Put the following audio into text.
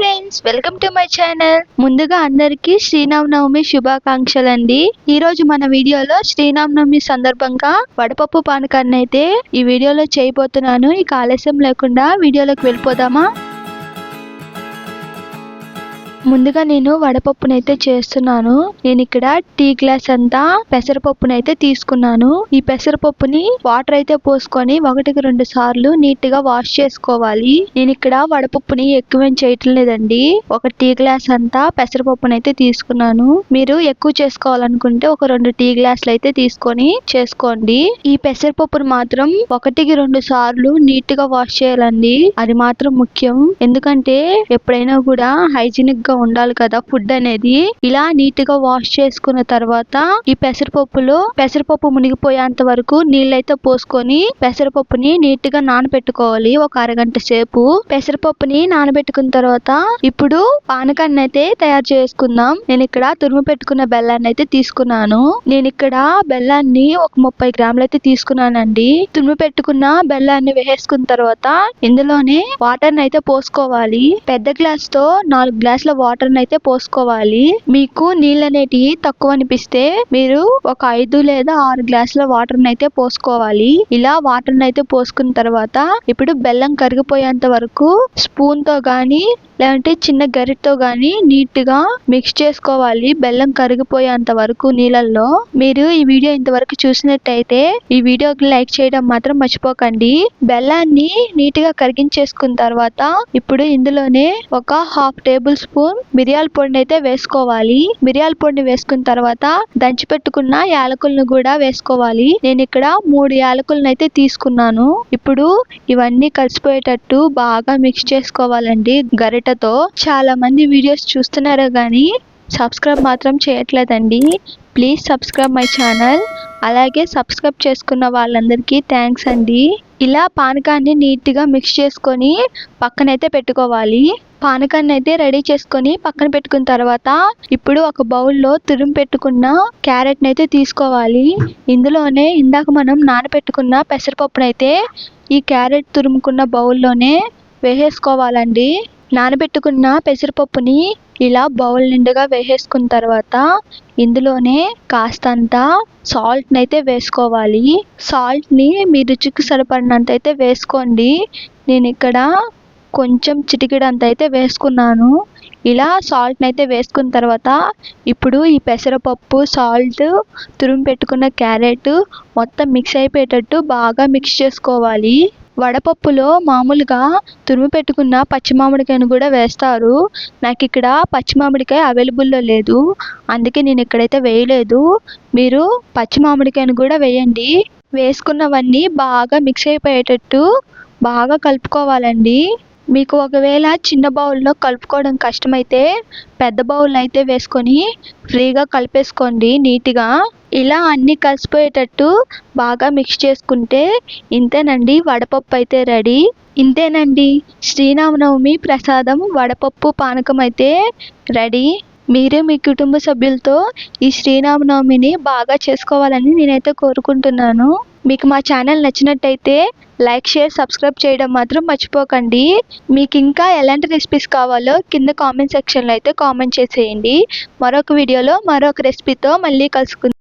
Friends welcome to my channel ముందుగా అందరికీ శ్రీరామనవమి శుభాకాంక్షలు అండి ఈ రోజు మన వీడియోలో శ్రీరామనవమి సందర్భంగా వడపప్పు పానకాన్ని అయితే ఈ వీడియోలో చేయబోతున్నాను. ఇక ఆలస్యం లేకుండా వీడియోలోకి వెళ్ళిపోదామా? ముందుగా నేను వడపప్పునైతే చేస్తున్నాను. నేను ఇక్కడ టీ గ్లాస్ అంతా పెసరపప్పునైతే తీసుకున్నాను. ఈ పెసరపప్పుని వాటర్ అయితే పోసుకొని ఒకటికి రెండు సార్లు నీట్గా వాష్ చేసుకోవాలి. నేను ఇక్కడ వడపప్పుని ఎక్కువ చేయటం లేదండి. ఒక టీ గ్లాస్ అంతా పెసరపప్పునైతే తీసుకున్నాను. మీరు ఎక్కువ చేసుకోవాలనుకుంటే ఒక రెండు టీ గ్లాసులు అయితే తీసుకొని చేసుకోండి. ఈ పెసరపప్పును మాత్రం ఒకటికి రెండు సార్లు నీట్గా వాష్ చేయాలండి. అది మాత్రం ముఖ్యం. ఎందుకంటే ఎప్పుడైనా కూడా హైజీనిక్ గా ఉండాలి కదా ఫుడ్ అనేది. ఇలా నీట్గా వాష్ చేసుకున్న తర్వాత ఈ పెసరపప్పులో పెసరపప్పు మునిగిపోయేంత వరకు నీళ్ళైతే పోసుకొని పెసరపప్పుని నీట్గా నానబెట్టుకోవాలి ఒక అరగంట సేపు. పెసరపప్పుని నానబెట్టుకున్న తర్వాత ఇప్పుడు పానకాన్ని అయితే తయారు చేసుకుందాం. నేను ఇక్కడ తురుము పెట్టుకున్న బెల్లాన్ని అయితే తీసుకున్నాను. నేను ఇక్కడ బెల్లాన్ని ఒక ముప్పై గ్రాములు అయితే తీసుకున్నానండి. తురుము పెట్టుకున్న బెల్లాన్ని వేసుకున్న తర్వాత ఇందులోనే వాటర్ అయితే పోసుకోవాలి. పెద్ద గ్లాస్తో నాలుగు గ్లాసుల వాటర్ అయితే పోసుకోవాలి. మీకు నీళ్ళు అనేటివి తక్కువ అనిపిస్తే మీరు ఒక ఐదు లేదా ఆరు గ్లాసుల వాటర్ అయితే పోసుకోవాలి. ఇలా వాటర్ అయితే పోసుకున్న తర్వాత ఇప్పుడు బెల్లం కరిగిపోయేంత వరకు స్పూన్తో గాని లేదంటే చిన్న గరిటతో గాని నీట్గా మిక్స్ చేసుకోవాలి. బెల్లం కరిగిపోయేంత వరకు నీళ్ళల్లో. మీరు ఈ వీడియో ఇంతవరకు చూసినట్టయితే ఈ వీడియోకి లైక్ చేయడం మాత్రం మర్చిపోకండి. బెల్లాన్ని నీట్గా కరిగించేసుకున్న తర్వాత ఇప్పుడు ఇందులోనే ఒక హాఫ్ టేబుల్ స్పూన్ మిరియాల పొడిని అయితే వేసుకోవాలి. మిరియాల పొడిని వేసుకున్న తర్వాత దంచి పెట్టుకున్న యాలకులను కూడా వేసుకోవాలి. నేను ఇక్కడ మూడు యాలకులను అయితే తీసుకున్నాను. ఇప్పుడు ఇవన్నీ కలిసిపోయేటట్టు బాగా మిక్స్ చేసుకోవాలండి గరిటతో. చాలా మంది వీడియోస్ చూస్తున్నారు కానీ సబ్స్క్రైబ్ మాత్రం చేయట్లేదండి. ప్లీజ్ సబ్స్క్రైబ్ మై ఛానల్ అలాగే సబ్స్క్రైబ్ చేసుకున్న వాళ్ళందరికీ థ్యాంక్స్ అండి. ఇలా పానకాన్ని నీట్గా మిక్స్ చేసుకొని పక్కనైతే పెట్టుకోవాలి. పానకాన్ని అయితే రెడీ చేసుకొని పక్కన పెట్టుకున్న తర్వాత ఇప్పుడు ఒక బౌల్లో తురుము పెట్టుకున్న క్యారెట్ని అయితే తీసుకోవాలి. ఇందులోనే ఇందాక మనం నానబెట్టుకున్న పెసరపప్పునైతే ఈ క్యారెట్ తురుముకున్న బౌల్లోనే వేసేసుకోవాలండి. నానబెట్టుకున్న పెసరపప్పుని ఇలా బౌల్ నిండుగా వేసేసుకున్న తర్వాత ఇందులోనే కాస్తంత సాల్ట్ని అయితే వేసుకోవాలి. సాల్ట్ని మీ రుచికి సరిపడినంత అయితే వేసుకోండి. నేను ఇక్కడ కొంచెం చిటికిడంత అయితే వేసుకున్నాను. ఇలా సాల్ట్ని అయితే వేసుకున్న తర్వాత ఇప్పుడు ఈ పెసరపప్పు సాల్ట్ తురుము పెట్టుకున్న క్యారెట్ మొత్తం మిక్స్ అయిపోయేటట్టు బాగా మిక్స్ చేసుకోవాలి. వడపప్పులో మామూలుగా తురుము పెట్టుకున్న పచ్చి మామిడికాయను కూడా వేస్తారు. నాకు ఇక్కడ పచ్చి మామిడికాయ అవైలబుల్లో లేదు. అందుకే నేను ఇక్కడైతే వేయలేదు. మీరు పచ్చి మామిడికాయను కూడా వేయండి. వేసుకున్నవన్నీ బాగా మిక్స్ అయిపోయేటట్టు బాగా కలుపుకోవాలండి. మీకు ఒకవేళ చిన్న బౌల్లో కలుపుకోవడం కష్టమైతే పెద్ద బౌల్ అయితే వేసుకొని ఫ్రీగా కలిపేసుకోండి నీట్గా. ఇలా అన్నీ కలిసిపోయేటట్టు బాగా మిక్స్ చేసుకుంటే ఇంతేనండి వడపప్పు అయితే రెడీ. ఇంతేనండి. శ్రీరామనవమి ప్రసాదం వడపప్పు పానకం అయితే రెడీ. మీరు మీ కుటుంబ సభ్యులతో ఈ శ్రీరామనవమిని బాగా చేసుకోవాలని నేనైతే కోరుకుంటున్నాను. మీకు మా ఛానల్ నచ్చినట్టయితే లైక్ షేర్ సబ్స్క్రైబ్ చేయడం మాత్రం మర్చిపోకండి. మీకు ఇంకా ఎలాంటి రెసిపీస్ కావాలో కింద కామెంట్ సెక్షన్లో అయితే కామెంట్ చేసేయండి. మరొక వీడియోలో మరొక రెసిపీతో మళ్ళీ కలుసుకుందాం.